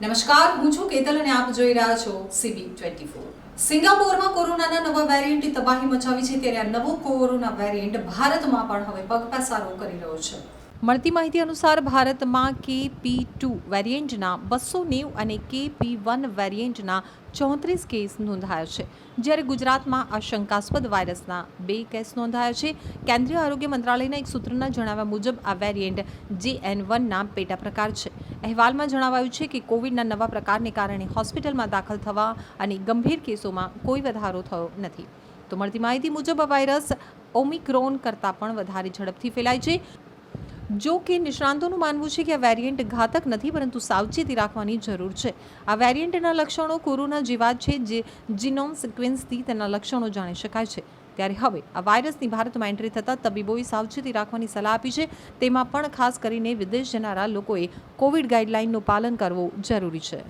નમસ્કાર, હું છું કેતલ અને આપ જોઈ રહ્યા છો સીબી ટ્વેન્ટી ફોર સિંગાપોરમાં કોરોનાના નવા વેરિયન્ટે તબાહી મચાવી છે, ત્યારે આ નવો કોરોના વેરિયન્ટ ભારતમાં પણ હવે પગપેસારો કરી રહ્યો છે. મળતી માહિતી અનુસાર ભારતમાં કે પી ટુ વેરિયન્ટના બસો નેવું અને કે પી વન વેરિયન્ટના ચોત્રીસ કેસ નોંધાયા છે. જ્યારે ગુજરાતમાં આ શંકાસ્પદ વાયરસના બે કેસ નોંધાયા છે. કેન્દ્રીય આરોગ્ય મંત્રાલયના એક સૂત્રના જણાવ્યા મુજબ આ વેરિયન્ટ જે એન વનના પેટા પ્રકાર છે. અહેવાલમાં જણાવાયું છે કે કોવિડના નવા પ્રકારને કારણે હોસ્પિટલમાં દાખલ થવા અને ગંભીર કેસોમાં કોઈ વધારો થયો નથી. તો મળતી માહિતી મુજબ આ વાયરસ ઓમિક્રોન કરતાં પણ વધારે ઝડપથી ફેલાય છે. જો કે નિષ્ણાંતોનું માનવું છે કે આ વેરિયન્ટ ઘાતક નથી, પરંતુ સાવચેતી રાખવાની જરૂર છે. આ વેરિયન્ટના લક્ષણો કોરોના જેવા છે જે જીનોમ સિક્વન્સથી તેના લક્ષણો જાણી શકાય છે. ત્યારે હવે આ વાયરસની ભારતમાં એન્ટ્રી થતાં તબીબોએ સાવચેતી રાખવાની સલાહ આપી છે. તેમાં પણ ખાસ કરીને વિદેશ જનારા લોકોએ કોવિડ ગાઈડલાઇનનું પાલન કરવું જરૂરી છે.